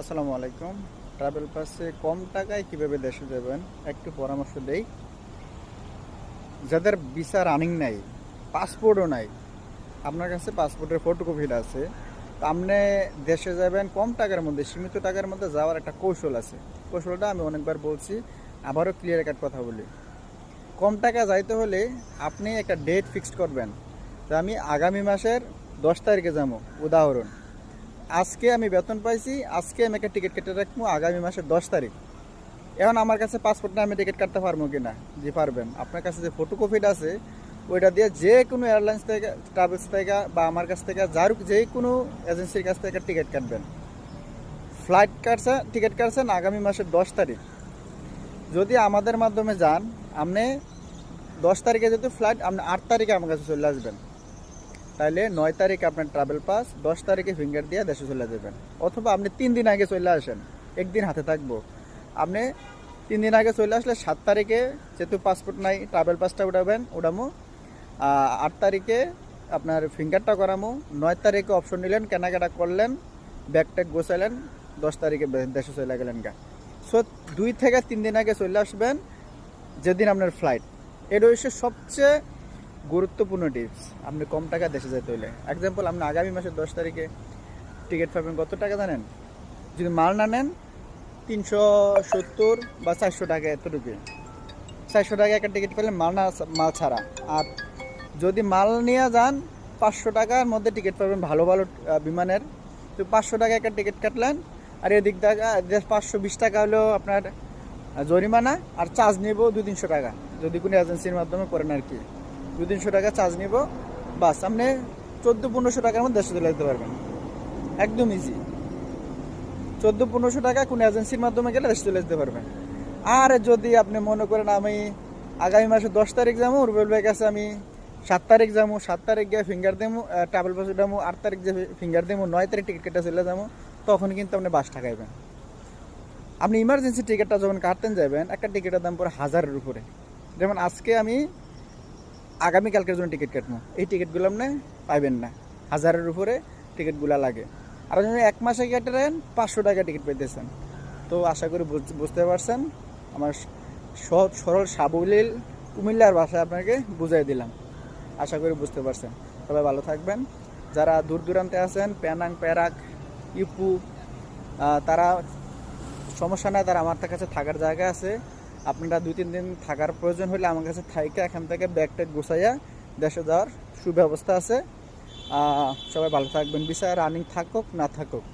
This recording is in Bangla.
আসসালামু আলাইকুম। ট্রাভেল পাসে কম টাকায় কীভাবে দেশে যাবেন? একটু পরামর্শ দেই। যাদের ভিসা রানিং নাই পাসপোর্টও নাই, আপনার কাছে পাসপোর্টের ফটোকপিটা আছে আপনি দেশে যাবেন, কম টাকার মধ্যে, সীমিত টাকার মধ্যে যাওয়ার একটা কৌশল আছে। কৌশলটা আমি অনেকবার বলছি, আবারও ক্লিয়ার একটা কথা বলি। কম টাকা যাইতে হলে আপনি একটা ডেট ফিক্সড করবেন। তো আমি আগামী মাসের দশ তারিখে যাব, উদাহরণ। আজকে আমি বেতন পাইছি, আজকে আমি একটা টিকিট কেটে রাখব আগামী মাসের দশ তারিখ। এখন আমার কাছে পাসপোর্ট না, আমি টিকিট কাটতে পারব কি না জি, পারবেন। আপনার কাছে যে ফটোকপিটা আছে, ওইটা দিয়ে যে কোনো এয়ারলাইন্স থেকে ট্রাভেলস থেকে বা আমার কাছ থেকে, যার যে কোনো এজেন্সির কাছ থেকে টিকিট কাটবেন। ফ্লাইট কাটছে টিকিট কাটছেন আগামী মাসের দশ তারিখ। যদি আমাদের মাধ্যমে যান, আপনি দশ তারিখে যেহেতু ফ্লাইট আপনি আট তারিখে আমার কাছে চলে আসবেন। তাহলে নয় তারিখ আপনার ট্রাভেল পাস দশ তারিখে ফিঙ্গার দিয়ে দেশে চলে যাবেন। অথবা আপনি তিন দিন আগে চলে আসেন, একদিন হাতে থাকব। আপনি তিন দিন আগে চলে আসলে সাত তারিখে যেহেতু পাসপোর্ট নাই ট্রাভেল পাসটা উঠাবেন, উঠামো। আট তারিখে আপনার ফিঙ্গারটা করামো। নয় তারিখে অপশন নিলেন, কেনাকাটা করলেন ব্যাগ গোছালেন, দশ তারিখে দেশে চলে গেলেন গা। সো দুই থেকে তিন দিন আগে চলে আসবেন, যেদিন আপনার ফ্লাইট এটা হচ্ছে সবচেয়ে গুরুত্বপূর্ণ টিপস আপনি কম টাকা দেশে যেতে হলে এক্সাম্পল আপনি আগামী মাসের দশ তারিখে টিকিট পাবেন কত টাকা জানেন? যদি মাল না নেন, তিনশো সত্তর বা চারশো টাকা এতটুকু। চারশো টাকা একটা টিকিট পেলেন মাল না মাল ছাড়া। আর যদি মাল নিয়ে যান, পাঁচশো টাকার মধ্যে টিকিট পাবেন ভালো ভালো বিমানের। তো পাঁচশো টাকা একটা টিকিট কাটলেন, আর এদিক টাকা পাঁচশো বিশ টাকা হলো আপনার জরিমানা, আর চার্জ নিব দু তিনশো টাকা। যদি কোনো এজেন্সির মাধ্যমে করেন আর কি। দু তিনশো টাকা চার্জ নিব। বাস, আপনি চোদ্দ পনেরোশো টাকার মধ্যে দেশে চলে যেতে পারবেন। একদম ইজি চোদ্দ পনেরোশো টাকা কোনো এজেন্সির মাধ্যমে গেলে দেশে চলে দিতে পারবেন। আর যদি আপনি মনে করেন আমি আগামী মাসে দশ তারিখ যাব, রুবেল ভাই কাছে আমি সাত তারিখ যাব, সাত তারিখ গিয়ে ফিঙ্গার দেবো ট্রাভেল বাস উঠাবো আট তারিখ যে ফিঙ্গার দেবো নয় তারিখ টিকিট কেটে চলে যাব, তখন কিন্তু আপনি বাস ঠাকাইবেন। আপনি ইমার্জেন্সি টিকিটটা যখন কাটতেন যাবেন, একটা টিকিটের দাম পড়ে হাজারের উপরে। যেমন আজকে আমি আগামীকালকের জন্য টিকিট কাটবো। এই টিকিটগুলো আপনি পাইবেন না। হাজারের উপরে টিকিটগুলো লাগে। আর যদি এক মাসে কেটেন পাঁচশো টাকা টিকিট পেতেছেন তো আশা করি বুঝ- বুঝতে পারছেন। আমার সহজ সরল সাবলীল কুমিল্লার ভাষায় আপনাকে বুঝাই দিলাম। আশা করি বুঝতে পারছেন। সবাই ভালো থাকবেন। যারা দূর দূরান্তে আছেন প্যানাং প্যারাক ইপু তারা সমস্যা নাই, তারা আমার কাছে থাকার জায়গা আছে। আপনারা দুই, তিন দিন থাকার প্রয়োজন হলে আমার কাছে থাইকে, এখান থেকে ব্যাগ ট্যাগ গুছাইয়া দেশে যাওয়ার সুব্যবস্থা আছে। সবাই ভালো থাকবেন। বিষয় রানিং থাকুক, না থাকুক।